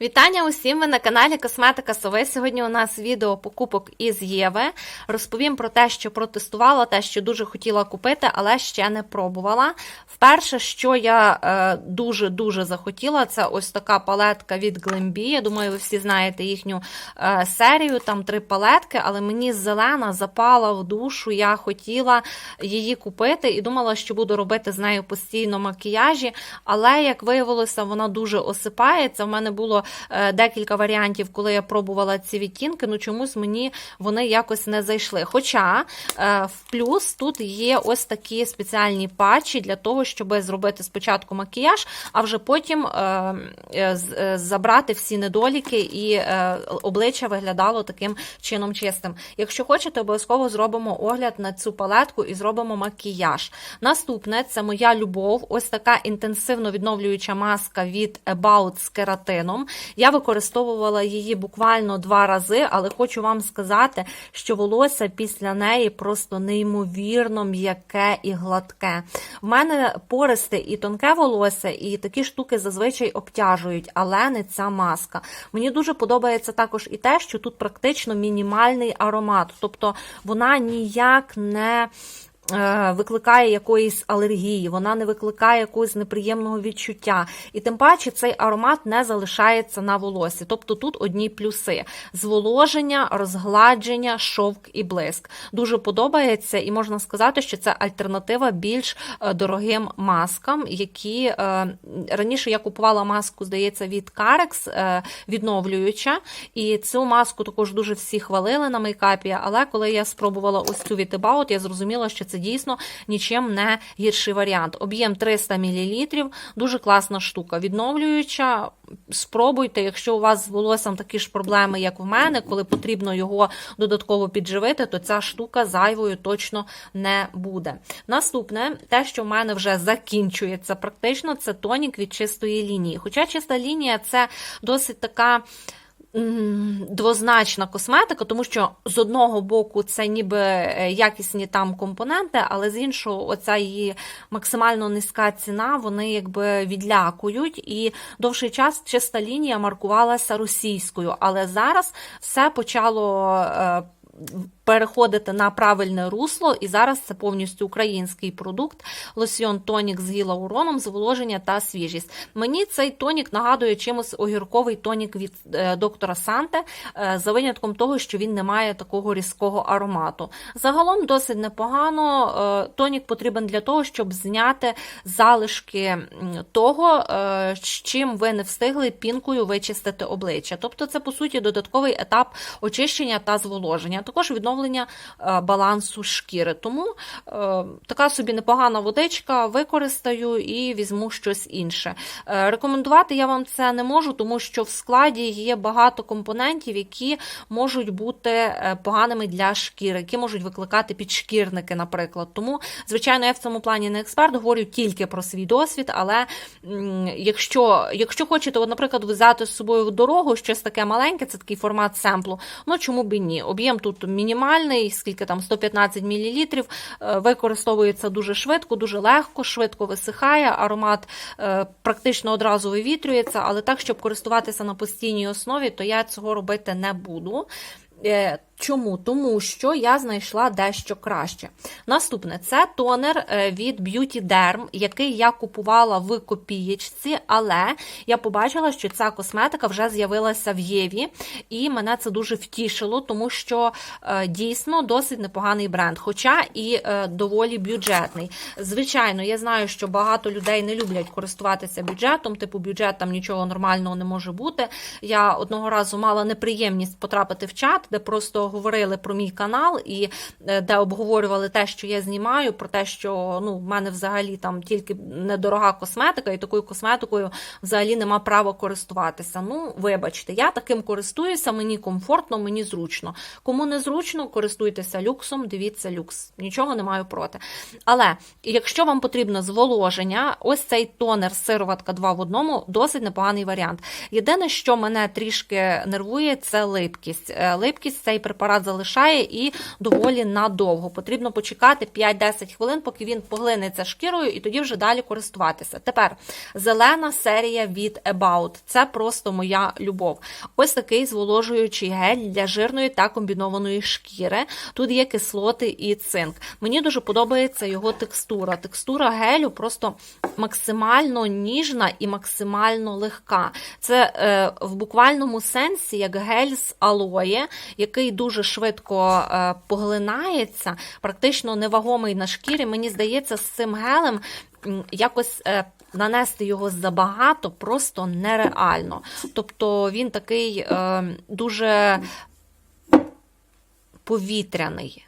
Вітання усім! Ви на каналі Косметика Сови. Сьогодні у нас відео покупок із Єви. Розповім про те, що протестувала, те, що дуже хотіла купити, але ще не пробувала. Вперше, що я дуже-дуже захотіла, це ось така палетка від Glambi. Я думаю, ви всі знаєте їхню е, серію. Там три палетки, але мені зелена запала в душу. Я хотіла її купити і думала, що буду робити з нею постійно макіяжі. Але як виявилося, вона дуже осипається. В мене було декілька варіантів, коли я пробувала ці відтінки. Ну чомусь мені вони якось не зайшли. Хоча е, в плюс тут є ось такі спеціальні патчі для того, щоб зробити спочатку макіяж, а вже потім е, е, е, забрати всі недоліки і е, обличчя виглядало таким чином чистим. Якщо хочете, обов'язково зробимо огляд на цю палетку і зробимо макіяж. Наступне це моя любов. Ось така інтенсивно відновлююча маска від About з кератином. Я використовувала її буквально два рази, але хочу вам сказати, що волосся після неї просто неймовірно м'яке і гладке. В мене пористе і тонке волосся, і такі штуки зазвичай обтяжують, але не ця маска. Мені дуже подобається також і те, що тут практично мінімальний аромат, тобто вона ніяк не викликає якоїсь алергії, вона не викликає якогось неприємного відчуття. І тим паче цей аромат не залишається на волосі. Тобто тут одні плюси: зволоження, розгладження, шовк і блиск. Дуже подобається, і можна сказати, що це альтернатива більш е, дорогим маскам, які е, раніше я купувала маску, здається, від е, відновлююча. І цю маску також дуже всі хвалили на мейкапі. Але коли я спробувала ось цю від About, я зрозуміла, що це дійсно нічим не гірший варіант. Об'єм 300 мл, дуже класна штука. Відновлююча, спробуйте, якщо у вас з волоссям такі ж проблеми, як в мене, коли потрібно його додатково підживити, то ця штука зайвою точно не буде. Наступне, те, що в мене вже закінчується практично, це тонік від чистої лінії. Хоча чиста лінія це досить така. Двозначна косметика, тому що з одного боку це ніби е, якісні там компоненти, але з іншого, оця її максимально низька ціна, вони якби відлякують. І довший час чиста лінія маркувалася російською, але зараз все почало. Переходити на правильне русло, і зараз це повністю український продукт. Лосьйон тонік з гілауроном, зволоження та свіжість. Мені цей тонік нагадує чимось огірковий тонік від е, доктора Санте, е, за винятком того, що він не має такого різкого аромату. Загалом досить непогано. Е, тонік потрібен для того, щоб зняти залишки того, з чим ви не встигли пінкою вичистити обличчя. Тобто, це по суті додатковий етап очищення та зволоження. Також відновлення е, балансу шкіри. Тому е, така собі непогана водичка, використаю і візьму щось інше. Е, Рекомендувати я вам це не можу, тому що в складі є багато компонентів, які можуть бути поганими для шкіри, які можуть викликати підшкірники, наприклад. Тому, звичайно, я в цьому плані не експерт, говорю тільки про свій досвід, але якщо, якщо хочете, от, наприклад, взяти з собою в дорогу щось таке маленьке, це такий формат семплу, ну чому б і ні? Об'єм тут мінімальний, скільки там 115 мл, е, використовується дуже швидко, дуже легко, швидко висихає, аромат е, практично одразу вивітрюється, але так, щоб користуватися на постійній основі, то я цього робити не буду. Чому? Тому що я знайшла дещо краще. Наступне це тонер е, від Beauty Derm, який я купувала в копієчці, але я побачила, що ця косметика вже з'явилася в Єві, і мене це дуже втішило, тому що е, дійсно досить непоганий бренд, хоча і е, доволі бюджетний. Звичайно, я знаю, що багато людей не люблять користуватися бюджетом, типу бюджет там нічого нормального не може бути. Я одного разу мала неприємність потрапити в чат, де просто говорили про мій канал і е, де обговорювали те, що я знімаю, про те, що ну в мене взагалі там тільки недорога косметика, і такою косметикою взагалі нема права користуватися. Ну, вибачте, я таким користуюся, мені комфортно, мені зручно. Кому не зручно, користуйтеся люксом, дивіться люкс. Нічого не маю проти. Але якщо вам потрібно зволоження, ось цей тонер сироватка 2 в одному досить непоганий варіант. Єдине, що мене трішки нервує, це липкість. Е, Липкість цей препарат препарат залишає і доволі надовго. Потрібно почекати 5-10 хвилин, поки він поглинеться шкірою, і тоді вже далі користуватися. Тепер зелена серія від About. Це просто моя любов. Ось такий зволожуючий гель для жирної та комбінованої шкіри. Тут є кислоти і цинк. Мені дуже подобається його текстура. Текстура гелю просто максимально ніжна і максимально легка. Це е, в буквальному сенсі як гель з алоє, який дуже швидко е, поглинається, практично невагомий на шкірі. Мені здається, з цим гелем якось. Е, Нанести його забагато просто нереально. Тобто він такий е, дуже повітряний.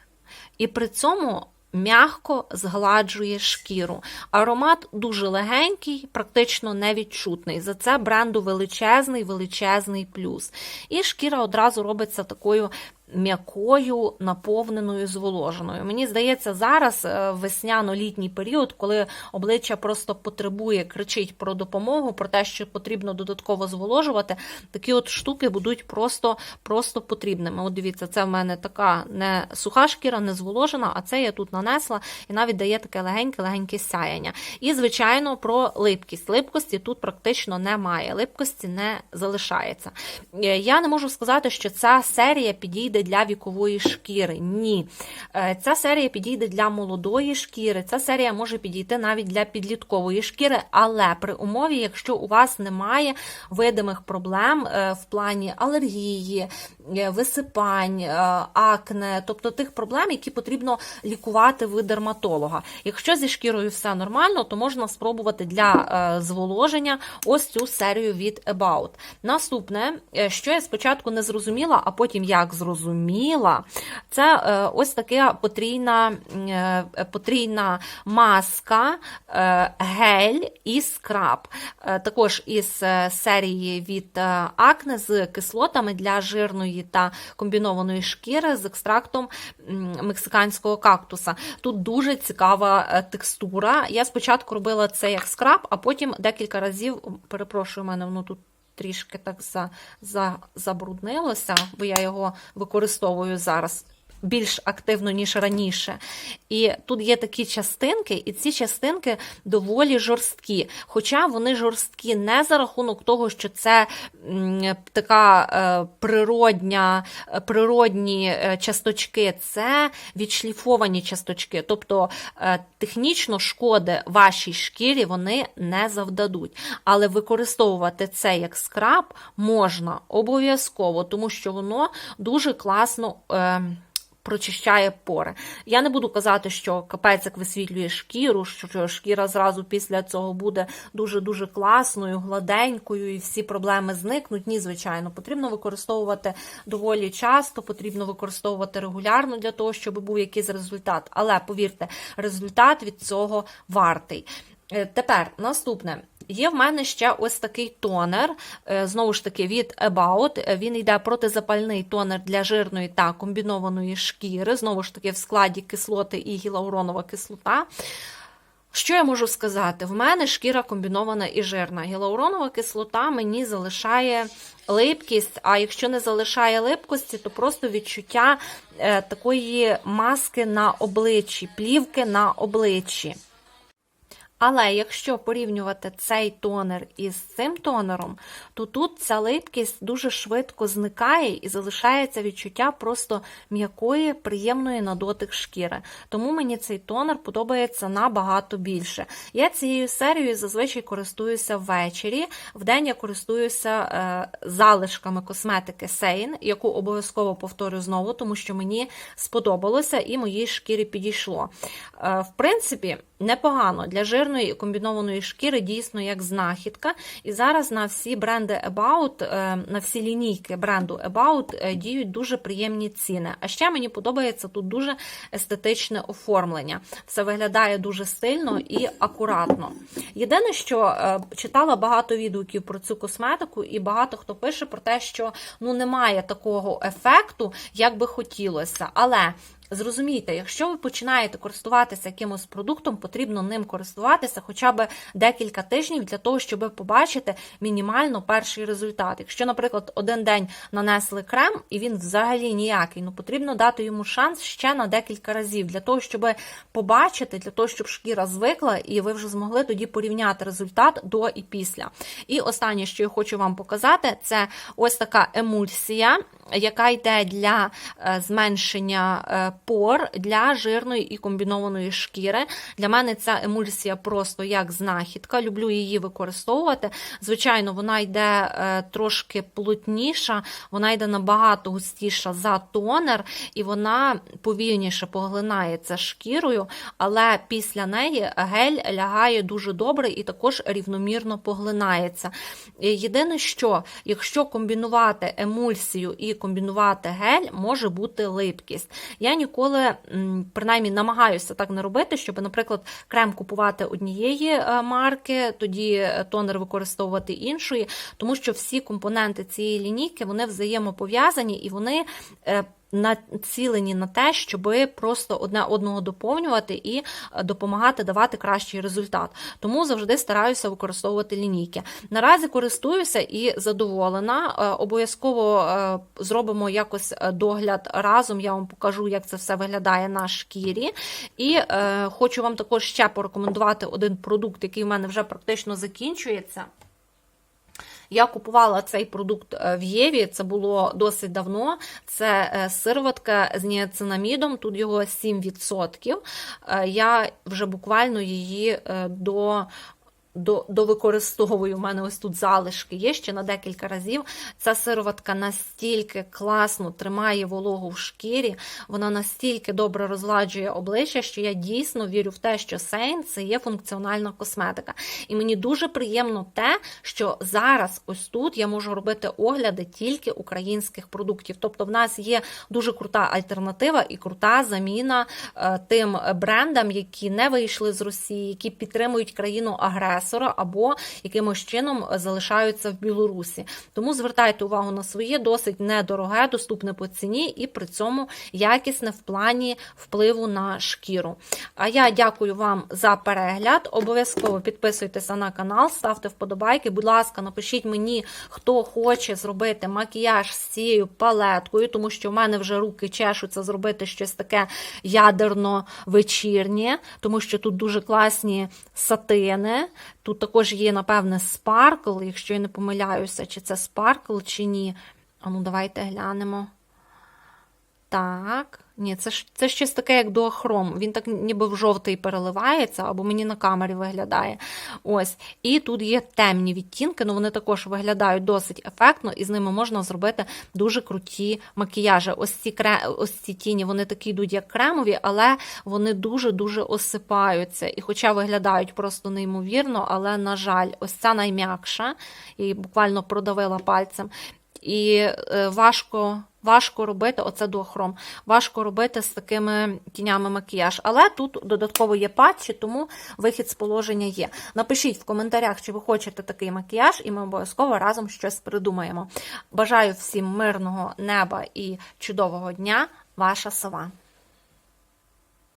І при цьому м'яко згладжує шкіру. Аромат дуже легенький, практично невідчутний. За це бренду величезний, величезний плюс. І шкіра одразу робиться такою. М'якою, наповненою, зволоженою. Мені здається, зараз е, весняно-літній період, коли обличчя просто потребує, кричить про допомогу, про те, що потрібно додатково зволожувати, такі от штуки будуть просто просто потрібними. От дивіться, це в мене така не суха шкіра, не зволожена, а це я тут нанесла і навіть дає таке легеньке-легеньке сяяння. І, звичайно, про липкість. Липкості тут практично немає, липкості не залишається. Е, Я не можу сказати, що ця серія підійде для вікової шкіри. Ні. Е, Ця серія підійде для молодої шкіри, ця серія може підійти навіть для підліткової шкіри, але при умові, якщо у вас немає видимих проблем е, в плані алергії, е, висипань, акне, тобто тих проблем, які потрібно лікувати в дерматолога. Якщо зі шкірою все нормально, то можна спробувати для зволоження ось цю серію від About. Наступне, що я спочатку не зрозуміла, а потім як зрозуміла, це е, ось така потрійна, е, потрійна маска, е, гель і скраб. Також із серії від Акне з кислотами для жирної та комбінованої шкіри з екстрактом мексиканського кактуса. Тут дуже цікава текстура. Я спочатку робила це як скраб, а потім декілька разів, перепрошую, мене воно тут трішки так за, за, забруднилося, бо я його використовую зараз. Більш активно, ніж раніше. І тут є такі частинки, і ці частинки доволі жорсткі. Хоча вони жорсткі не за рахунок того, що це така е, природня, е, природні е, часточки, це відшліфовані часточки. Тобто технічно шкоди вашій шкірі вони не завдадуть. Але використовувати це як скраб можна обов'язково, тому що воно дуже класно. Е, Прочищає пори. Я не буду казати, що капець як висвітлює шкіру, що шкіра зразу після цього буде дуже-дуже класною, гладенькою, і всі проблеми зникнуть. Ні, звичайно, потрібно використовувати доволі часто, потрібно використовувати регулярно для того, щоб був якийсь результат. Але повірте, результат від цього вартий. Е, Тепер наступне. Є в мене ще ось такий тонер, е, знову ж таки, від About. Е, Він йде протизапальний тонер для жирної та комбінованої шкіри. Знову ж таки, в складі кислоти і гілауронова кислота. Що я можу сказати? В мене шкіра комбінована і жирна. Гілауронова кислота мені залишає липкість, а якщо не залишає липкості, то просто відчуття е, такої маски на обличчі, плівки на обличчі. Але якщо порівнювати цей тонер із цим тонером, то тут ця липкість дуже швидко зникає і залишається відчуття просто м'якої, приємної на дотик шкіри. Тому мені цей тонер подобається набагато більше. Я цією серією зазвичай користуюся ввечері. Вдень я користуюся е, залишками косметики Sein, яку обов'язково повторю знову, тому що мені сподобалося і моїй шкірі підійшло. Е, в принципі, непогано для жирної і комбінованої шкіри дійсно як знахідка. І зараз на всі бренди About, е, на всі лінійки бренду About е, діють дуже приємні ціни. А ще мені подобається тут дуже естетичне оформлення. Все виглядає дуже стильно і акуратно. Єдине, що е, читала багато відгуків про цю косметику, і багато хто пише про те, що ну немає такого ефекту, як би хотілося. Але Зрозумійте, якщо ви починаєте користуватися якимось продуктом, потрібно ним користуватися хоча б декілька тижнів для того, щоб побачити мінімально перший результат. Якщо, наприклад, один день нанесли крем і він взагалі ніякий, ну потрібно дати йому шанс ще на декілька разів для того, щоб побачити, для того, щоб шкіра звикла, і ви вже змогли тоді порівняти результат до і після. І останнє, що я хочу вам показати, це ось така емульсія, яка йде для е, зменшення е, пор для жирної і комбінованої шкіри. Для мене ця емульсія просто як знахідка. Люблю її використовувати. Звичайно, вона йде е, трошки плотніша, вона йде набагато густіша за тонер, і вона повільніше поглинається шкірою, але після неї гель лягає дуже добре і також рівномірно поглинається. Єдине, що якщо комбінувати емульсію і комбінувати гель, може бути липкість. Я ніколи, принаймні, намагаюся так не робити, щоб, наприклад, крем купувати однієї е, марки, тоді е, тонер використовувати іншої, тому що всі компоненти цієї лінійки вони взаємопов'язані і вони. Націлені на те, щоб просто одне одного доповнювати і е, допомагати давати кращий результат. Тому завжди стараюся використовувати лінійки. Наразі користуюся і задоволена. Е, Обов'язково е, зробимо якось догляд разом. Я вам покажу, як це все виглядає на шкірі. І хочу вам також ще порекомендувати один продукт, який в мене вже практично закінчується. Я купувала цей продукт е, в Єві, це було досить давно. Це е, сироватка з ніацинамідом, тут його 7%. Е, Я вже буквально її е, до. До, довикористовую, у мене ось тут залишки є ще на декілька разів. Ця сироватка настільки класно тримає вологу в шкірі, вона настільки добре розгладжує обличчя, що я дійсно вірю в те, що Сейн це є функціональна косметика. І мені дуже приємно те, що зараз ось тут я можу робити огляди тільки українських продуктів. Тобто, в нас є дуже крута альтернатива і крута заміна е, тим брендам, які не вийшли з Росії, які підтримують країну агресора або якимось чином залишаються в Білорусі. Тому звертайте увагу на своє досить недороге, доступне по ціні і при цьому якісне в плані впливу на шкіру. А я дякую вам за перегляд. Обов'язково підписуйтеся на канал, ставте вподобайки. Будь ласка, напишіть мені, хто хоче зробити макіяж з цією палеткою, тому що в мене вже руки чешуться зробити щось таке ядерно-вечірнє, тому що тут дуже класні сатини. Тут також є, напевне, спаркл, якщо я не помиляюся, чи це спаркл, чи ні. А ну, давайте глянемо. Так, ні, це ж це щось таке, як дуохром. Він так ніби в жовтий переливається, або мені на камері виглядає. Ось. І тут є темні відтінки, але вони також виглядають досить ефектно, і з ними можна зробити дуже круті макіяжі. Ось ці кре... ось ці тіні, вони такі йдуть, як кремові, але вони дуже-дуже осипаються. І хоча виглядають просто неймовірно, але, на жаль, ось ця найм'якша, її буквально продавила пальцем. І е, важко важко робити оце дуохром, важко робити з такими тінями макіяж. Але тут додатково є патчі, тому вихід з положення є. Напишіть в коментарях, чи ви хочете такий макіяж, і ми обов'язково разом щось придумаємо. Бажаю всім мирного неба і чудового дня, ваша сова.